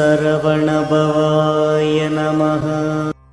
சரவணபவாய நமக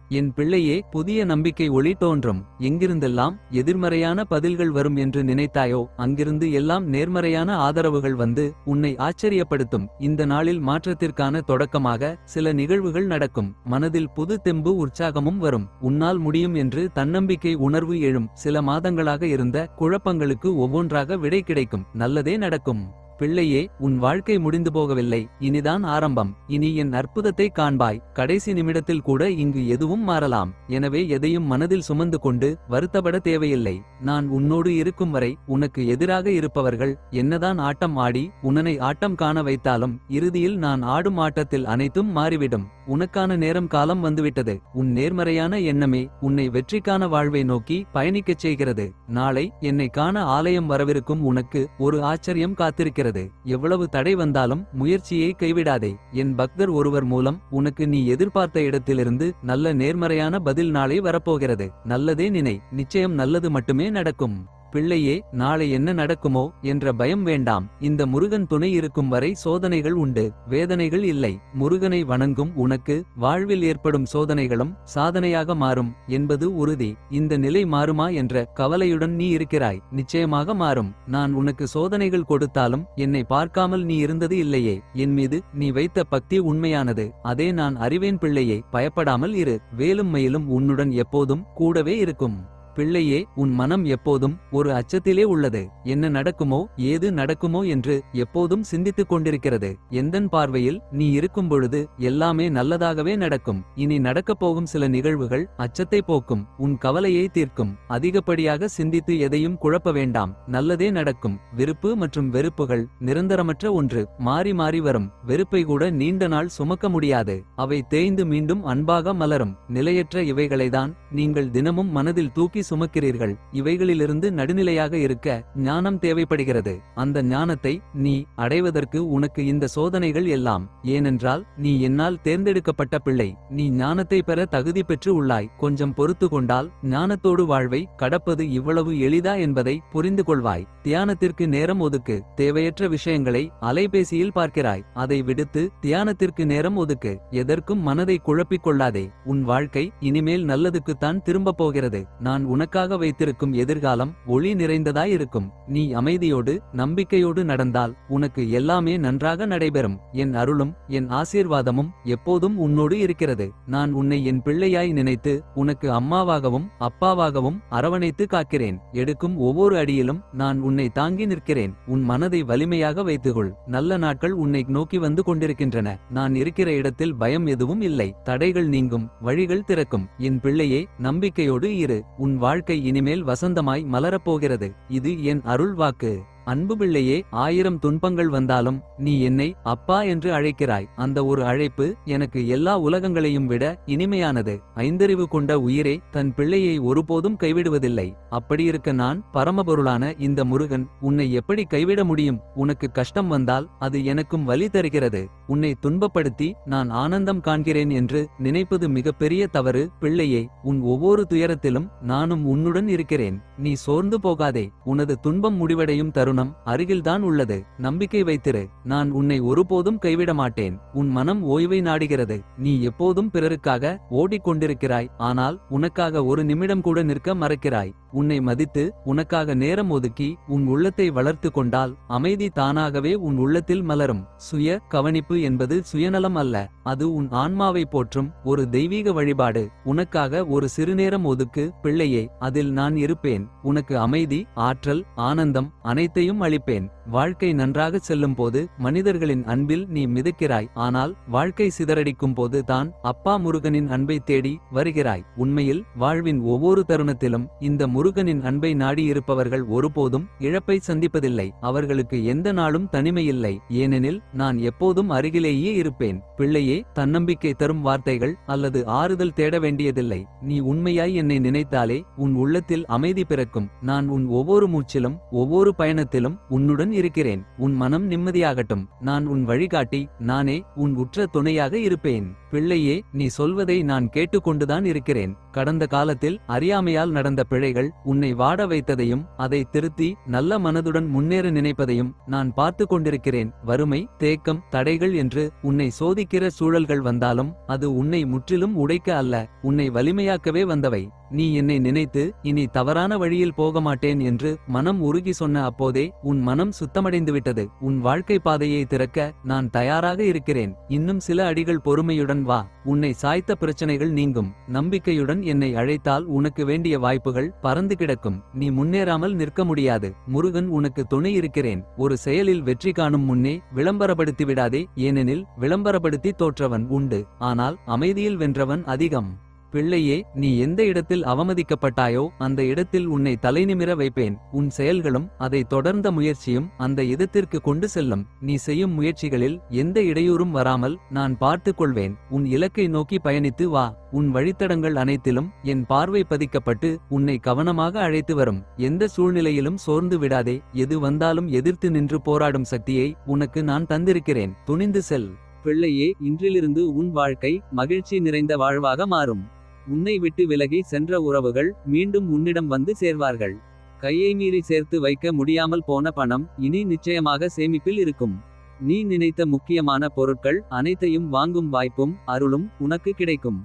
என் பிள்ளையே புதிய நம்பிக்கை ஒளி தோன்றும். எங்கிருந்தெல்லாம் எதிர்மறையான பதில்கள் வரும் என்று நினைத்தாயோ அங்கிருந்து எல்லாம் நேர்மறையான ஆதரவுகள் வந்து உன்னை ஆச்சரியப்படுத்தும். இந்த நாளில் மாற்றத்திற்கான தொடக்கமாக சில நிகழ்வுகள் நடக்கும். மனதில் புது தெம்பு உற்சாகமும் வரும். உன்னால் முடியும் என்று தன்னம்பிக்கை உணர்வு எழும். சில மாதங்களாக இருந்த குழப்பங்களுக்கு ஒவ்வொன்றாக விடை கிடைக்கும். நல்லதே நடக்கும். பிள்ளையே உன் வாழ்க்கை முடிந்து போகவில்லை. இனிதான் ஆரம்பம். இனி என் அற்புதத்தை காண்பாய். கடைசி நிமிடத்தில் கூட இங்கு எதுவும் மாறலாம். எனவே எதையும் மனதில் சுமந்து கொண்டு வருத்தப்பட தேவையில்லை. நான் உன்னோடு இருக்கும் வரை உனக்கு எதிராக இருப்பவர்கள் என்னதான் ஆட்டம் ஆடி உன்னை ஆட்டம் காண வைத்தாலும் இறுதியில் நான் ஆடும் ஆட்டத்தில் அனைத்தும் மாறிவிடும். உனக்கான நேரம் காலம் வந்துவிட்டது. உன் நேர்மறையான எண்ணமே உன்னை வெற்றிக்கான வாழ்வை நோக்கி பயணிக்கச் செய்கிறது. நாளை என்னை காண ஆலயம் வரவிருக்கும் உனக்கு ஒரு ஆச்சரியம் காத்திருக்கிறது. எவ்வளவு தடை வந்தாலும் முயற்சியை கைவிடாதே. என் பக்தர் ஒருவர் மூலம் உனக்கு நீ எதிர்பார்த்த இடத்திலிருந்து நல்ல நேர்மறையான பதில் நாளை வரப்போகிறது. நல்லதே நினை. நிச்சயம் நல்லது மட்டுமே நடக்கும். பிள்ளையே நாளை என்ன நடக்குமோ என்ற பயம் வேண்டாம். இந்த முருகன் துணை இருக்கும் வரை சோதனைகள் உண்டு. வேதனைகள் இல்லை. முருகனை வணங்கும் உனக்கு வாழ்வில் ஏற்படும் சோதனைகளும் சாதனையாக மாறும் என்பது உறுதி. இந்த நிலை மாறுமா என்ற கவலையுடன் நீ இருக்கிறாய். நிச்சயமாக மாறும். நான் உனக்கு சோதனைகள் கொடுத்தாலும் என்னை பார்க்காமல் நீ இருந்தது இல்லையே. என் மீது நீ வைத்த பக்தி உண்மையானது. அதே நான் அறிவேன் பிள்ளையே பயப்படாமல் இரு. வேலும் மயிலும் உன்னுடன் எப்போதும் கூடவே இருக்கும். பிள்ளையே உன் மனம் எப்போதும் ஒரு அச்சத்திலே உள்ளது. என்ன நடக்குமோ ஏது நடக்குமோ என்று எப்போதும் சிந்தித்துக் கொண்டிருக்கிறது. எந்தன் பார்வையில் நீ இருக்கும் பொழுது எல்லாமே நல்லதாகவே நடக்கும். இனி நடக்கப் போகும் சில நிகழ்வுகள் அச்சத்தை போக்கும். உன் கவலையை தீர்க்கும். அதிகப்படியாக சிந்தித்து எதையும் குழப்ப வேண்டாம். நல்லதே நடக்கும். விருப்பு மற்றும் வெறுப்புகள் நிரந்தரமற்ற ஒன்று. மாறி மாறி வரும். வெறுப்பை கூட நீண்ட நாள் சுமக்க முடியாது. அவை தேய்ந்து மீண்டும் அன்பாக மலரும். நிலையற்ற இவைகளைதான் நீங்கள் தினமும் மனதில் தூக்கி சுமக்கிறீர்கள். இவைகளிலிருந்து நடுநிலையாக இருக்க ஞானம் தேவைப்படுகிறது. அந்த ஞானத்தை நீ அடைவதற்கு உனக்கு இந்த சோதனைகள் எல்லாம். ஏனென்றால் நீ என்னால் தேர்ந்தெடுக்கப்பட்ட பிள்ளை. நீ ஞானத்தை பெற தகுதி பெற்று உள்ளாய். கொஞ்சம் பொறுத்து கொண்டால் ஞானத்தோடு வாழ்வை கடப்பது இவ்வளவு எளிதா என்பதை புரிந்து கொள்வாய். தியானத்திற்கு நேரம் ஒதுக்கு. தேவையற்ற விஷயங்களை அலைபேசியில் பார்க்கிறாய். அதை விடுத்து தியானத்திற்கு நேரம் ஒதுக்கு. எதற்கும் மனதை குழப்பிக் கொள்ளாதே. உன் வாழ்க்கை இனிமேல் நல்லதுக்குத்தான் திரும்பப் போகிறது. நான் உனக்காக வைத்திருக்கும் எதிர்காலம் ஒளி நிறைந்ததாயிருக்கும். நீ அமைதியோடு நம்பிக்கையோடு நடந்தால் உனக்கு எல்லாமே நன்றாக நடைபெறும். என் அருளும் என் ஆசீர்வாதமும் எப்போதும் உன்னோடு இருக்கிறது. நான் உன்னை என் பிள்ளையாய் நினைத்து உனக்கு அம்மாவாகவும் அப்பாவாகவும் அரவணைத்து காக்கிறேன். எடுக்கும் ஒவ்வொரு அடியிலும் நான் உன்னை தாங்கி நிற்கிறேன். உன் மனதை வலிமையாக வைத்துகொள் நல்ல நாட்கள் உன்னை நோக்கி வந்து கொண்டிருக்கின்றன. நான் இருக்கிற இடத்தில் பயம் எதுவும் இல்லை. தடைகள் நீங்கும் வழிகள் திறக்கும். என் பிள்ளையே நம்பிக்கையோடு இரு. உன் வாழ்க்கை இனிமேல் வசந்தமாய் மலரப்போகிறது. இது என் அருள் வாக்கு அன்பு பிள்ளையே ஆயிரம் துன்பங்கள் வந்தாலும் நீ என்னை அப்பா என்று அழைக்கிறாய். அந்த ஒரு அழைப்பு எனக்கு எல்லா உலகங்களையும் விட இனிமையானது. ஐந்தறிவு கொண்ட உயிரே தன் பிள்ளையை ஒருபோதும் கைவிடுவதில்லை. அப்படியிருக்க நான் பரமபொருளான இந்த முருகன் உன்னை எப்படி கைவிட முடியும்? உனக்கு கஷ்டம் வந்தால் அது எனக்கும் வலி தருகிறது. உன்னை துன்பப்படுத்தி நான் ஆனந்தம் காண்கிறேன் என்று நினைப்பது மிகப்பெரிய தவறு. பிள்ளையே உன் ஒவ்வொரு துயரத்திலும் நானும் உன்னுடன் இருக்கிறேன். நீ சோர்ந்து போகாதே. உனது துன்பம் முடிவடையும் தருணம். அருகில்தான் உள்ளது. நம்பிக்கை வைத்திரு. நான் உன்னை ஒருபோதும் கைவிட மாட்டேன் உன் மனம் ஓய்வை நாடுகிறது. நீ எப்போதும் பிறருக்காக ஓடிக்கொண்டிருக்கிறாய். ஆனால் உனக்காக ஒரு நிமிடம் கூட நிற்க மறக்கிறாய். உன்னை மதித்து உனக்காக நேரம் ஒதுக்கி உன் உள்ளத்தை வளர்த்து கொண்டால் அமைதி தானாகவே உன் உள்ளத்தில் மலரும். சுய கவனிப்பு என்பது சுயநலம் அல்ல. அது உன் ஆன்மாவை போற்றும் ஒரு தெய்வீக வழிபாடு. உனக்காக ஒரு சிறுநேரம் ஒதுக்கு பிள்ளையே அதில் நான் இருப்பேன். உனக்கு அமைதி ஆற்றல் ஆனந்தம் அனைத்தையும் அளிப்பேன். வாழ்க்கை நன்றாக செல்லும் போது மனிதர்களின் அன்பில் நீ மிதக்கிறாய். ஆனால் வாழ்க்கை சிதறடிக்கும் போது தான் அப்பா முருகனின் அன்பை தேடி வருகிறாய். உண்மையில் வாழ்வின் ஒவ்வொரு தருணத்திலும் இந்த முருகனின் அன்பை நாடியிருப்பவர்கள் ஒருபோதும் இழப்பை சந்திப்பதில்லை. அவர்களுக்கு எந்த நாளும் தனிமையில்லை. ஏனெனில் நான் எப்போதும் அருகிலேயே இருப்பேன். பிள்ளையே தன்னம்பிக்கை தரும் வார்த்தைகள் அல்லது ஆறுதல் தேட வேண்டியதில்லை. நீ உண்மையாய் என்னை நினைத்தாலே உன் உள்ளத்தில் அமைதி பிறக்கும். நான் உன் ஒவ்வொரு மூச்சிலும் ஒவ்வொரு பயணத்தில் பயணத்திலும் உன்னுடன் இருக்கிறேன். உன் மனம் நிம்மதியாகட்டும். நான் உன் வழிகாட்டி. நானே உன் உற்ற துணையாக இருப்பேன். பிள்ளையே நீ சொல்வதை நான் கேட்டுக்கொண்டுதான் இருக்கிறேன். கடந்த காலத்தில் அறியாமையால் நடந்த பிழைகள் உன்னை வாட வைத்ததையும் அதை திருத்தி நல்ல மனதுடன் முன்னேற நினைப்பதையும் நான் பார்த்து கொண்டிருக்கிறேன். வறுமை தேக்கம் தடைகள் என்று உன்னை சோதிக்கிற சூழல்கள் வந்தாலும் அது உன்னை முற்றிலும் உடைக்க அல்ல உன்னை வலிமையாக்கவே வந்தவை. நீ என்னை நினைத்து இனி தவறான வழியில் போக மாட்டேன் என்று மனம் உருகி சொன்ன அப்போதே உன் மனம் சுத்தமடைந்து விட்டது உன் வாழ்க்கை பாதையை திறக்க நான் தயாராக இருக்கிறேன். இன்னும் சில அடிகள் பொறுமையுடன் வா உன்னை சாய்த்த பிரச்சனைகள் நீங்கும். நம்பிக்கையுடன் என்னை அழைத்தால் உனக்கு வேண்டிய வாய்ப்புகள் பறந்து கிடக்கும். நீ முன்னேறாமல் நிற்க முடியாது. முருகன் உனக்கு துணை இருக்கிறேன். ஒரு செயலில் வெற்றி காணும் முன்னே விளம்பரப்படுத்தி விடாதே ஏனெனில் விளம்பரப்படுத்தி தோற்றவன் உண்டு. ஆனால் அமைதியில் வென்றவன் அதிகம். பிள்ளையே நீ எந்த இடத்தில் அவமதிக்கப்பட்டாயோ அந்த இடத்தில் உன்னை தலைநிமிர வைப்பேன். உன் செயல்களும் அதை தொடர்ந்த முயற்சியும் அந்த இடத்திற்கு கொண்டு செல்லும். நீ செய்யும் முயற்சிகளில் எந்த இடையூறும் வராமல் நான் பார்த்துக் கொள்வேன். உன் இலக்கை நோக்கி பயணித்து வா. உன் வழித்தடங்கள் அனைத்திலும் என் பார்வை பதிக்கப்பட்டு உன்னை கவனமாக அழைத்து வரும். எந்த சூழ்நிலையிலும் சோர்ந்து விடாதே. எது வந்தாலும் எதிர்த்து நின்று போராடும் சக்தியை உனக்கு நான் தந்திருக்கிறேன். துணிந்து செல். பிள்ளையே இன்றிலிருந்து உன் வாழ்க்கை மகிழ்ச்சி நிறைந்த வாழ்வாக மாறும். உன்னை விட்டு விலகி சென்ற உறவுகள் மீண்டும் உன்னிடம் வந்து சேர்வார்கள். கையை மீறி சேர்த்து வைக்க முடியாமல் போன பணம் இனி நிச்சயமாக சேமிப்பில் இருக்கும். நீ நினைத்த முக்கியமான பொருட்கள் அனைத்தையும் வாங்கும் வாய்ப்பும் அருளும் உனக்கு கிடைக்கும்.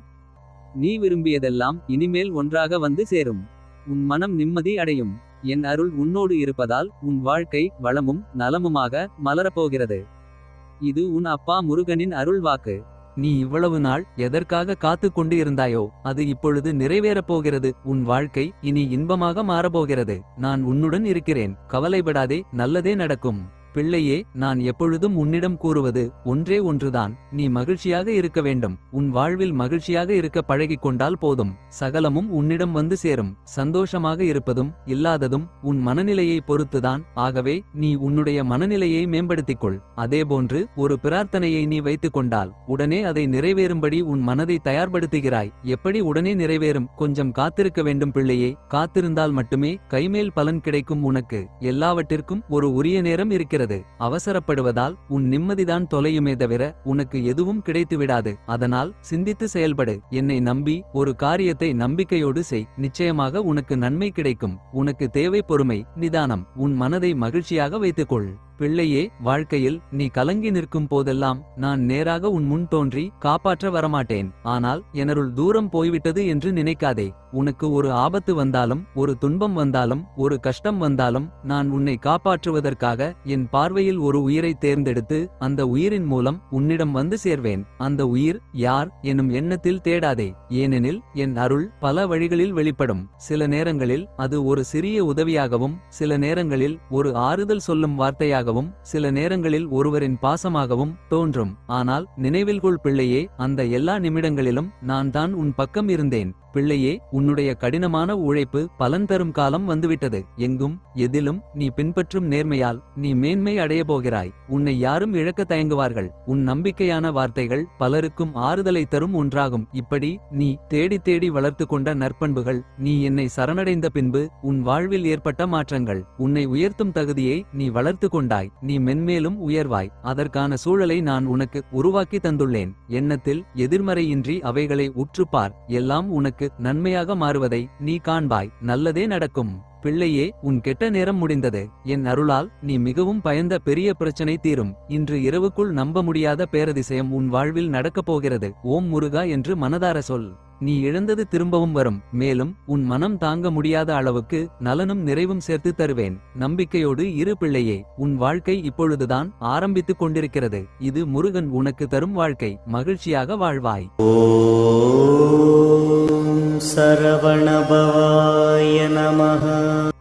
நீ விரும்பியதெல்லாம் இனிமேல் ஒன்றாக வந்து சேரும். உன் மனம் நிம்மதி அடையும். என் அருள் உன்னோடு இருப்பதால் உன் வாழ்க்கை வளமும் நலமுமாக மலரப்போகிறது. இது உன் அப்பா முருகனின் அருள் வாக்கு நீ இவ்வளவு நாள் எதற்காக காத்து கொண்டு இருந்தாயோ அது இப்பொழுது நிறைவேறப் போகிறது. உன் வாழ்க்கை இனி இன்பமாக மாறப்போகிறது நான் உன்னுடன் இருக்கிறேன். கவலைப்படாதே நல்லதே நடக்கும். பிள்ளையே நான் எப்பொழுதும் உன்னிடம் கூறுவது ஒன்றே ஒன்றுதான். நீ மகிழ்ச்சியாக இருக்க வேண்டும். உன் வாழ்வில் மகிழ்ச்சியாக இருக்க பழகிக் கொண்டால் போதும். சகலமும் உன்னிடம் வந்து சேரும். சந்தோஷமாக இருப்பதும் இல்லாததும் உன் மனநிலையை பொறுத்துதான். ஆகவே நீ உன்னுடைய மனநிலையை மேம்படுத்திக்கொள். அதேபோன்று ஒரு பிரார்த்தனையை நீ வைத்துக் கொண்டால் உடனே அதை நிறைவேறும்படி உன் மனதை தயார்படுத்துகிறாய். எப்படி உடனே நிறைவேறும்? கொஞ்சம் காத்திருக்க வேண்டும் பிள்ளையே. காத்திருந்தால் மட்டுமே கைமேல் பலன் கிடைக்கும் உனக்கு. எல்லாவற்றிற்கும் ஒரு உரிய நேரம் இருக்கிறது. அவசரப்படுவதால் உன் நிம்மதிதான் தொலையுமே தவிர உனக்கு எதுவும் கிடைத்து விடாது அதனால் சிந்தித்து செயல்படு. என்னை நம்பி ஒரு காரியத்தை நம்பிக்கையோடு செய். நிச்சயமாக உனக்கு நன்மை கிடைக்கும். உனக்கு தேவை பொறுமை. நிதானம். உன் மனதை மகிழ்ச்சியாக வைத்துக்கொள். பிள்ளையே வாழ்க்கையில் நீ கலங்கி நிற்கும் போதெல்லாம் நான் நேராக உன் முன் தோன்றி காப்பாற்ற வரமாட்டேன். ஆனால் எனருள் தூரம் போய்விட்டது என்று நினைக்காதே. உனக்கு ஒரு ஆபத்து வந்தாலும் ஒரு துன்பம் வந்தாலும் ஒரு கஷ்டம் வந்தாலும் நான் உன்னை காப்பாற்றுவதற்காக என் பார்வையில் ஒரு உயிரை தேர்ந்தெடுத்து அந்த உயிரின் மூலம் உன்னிடம் வந்து சேர்வேன். அந்த உயிர் யார் எனும் எண்ணத்தில் தேடாதே. ஏனெனில் என் அருள் பல வழிகளில் வெளிப்படும். சில நேரங்களில் அது ஒரு சிறிய உதவியாகவும் சில நேரங்களில் ஒரு ஆறுதல் சொல்லும் வார்த்தையாகவும் சில நேரங்களில் ஒருவரின் பாசமாகவும் தோன்றும். ஆனால் நினைவில்கொள் பிள்ளையே அந்த எல்லா நிமிடங்களிலும் நான் தான் உன் பக்கம் இருந்தேன். பிள்ளையே உன்னுடைய கடினமான உழைப்பு பலன் தரும் காலம் வந்துவிட்டது. எங்கும் எதிலும் நீ பின்பற்றும் நேர்மையால் நீ மேன்மை அடைய போகிறாய். உன்னை யாரும் இழக்க தயங்குவார்கள். உன் நம்பிக்கையான வார்த்தைகள் பலருக்கும் ஆறுதலை தரும் ஒன்றாகும். இப்படி நீ தேடி தேடி வளர்த்து கொண்ட நற்பண்புகள் நீ என்னை சரணடைந்த பின்பு உன் வாழ்வில் ஏற்பட்ட மாற்றங்கள். உன்னை உயர்த்தும் தகுதியை நீ வளர்த்து கொண்டாய். நீ மென்மேலும் உயர்வாய். அதற்கான சூழலை நான் உனக்கு உருவாக்கி தந்துள்ளேன். எண்ணத்தில் எதிர்மறையின்றி அவைகளை உற்றுப்பார். எல்லாம் உனக்கு நன்மையாக மாறுவதை நீ காண்பாய். நல்லதே நடக்கும். பிள்ளையே உன் கெட்ட நேரம் முடிந்தது. என் அருளால் நீ மிகவும் பயந்த பெரிய பிரச்சனை தீரும். இன்று இரவுக்குள் நம்ப முடியாத பேரதிசயம் உன் வாழ்வில் நடக்கப் போகிறது. ஓம் முருகா என்று மனதார சொல். நீ இழந்தது திரும்பவும் வரும். மேலும் உன் மனம் தாங்க முடியாத அளவுக்கு நலனும் நிறைவும் சேர்த்து தருவேன். நம்பிக்கையோடு இரு பிள்ளையே உன் வாழ்க்கை இப்பொழுதுதான் ஆரம்பித்துக் கொண்டிருக்கிறது. இது முருகன் உனக்கு தரும் வாழ்க்கை. மகிழ்ச்சியாக வாழ்வாய். सरवणभवाय नमः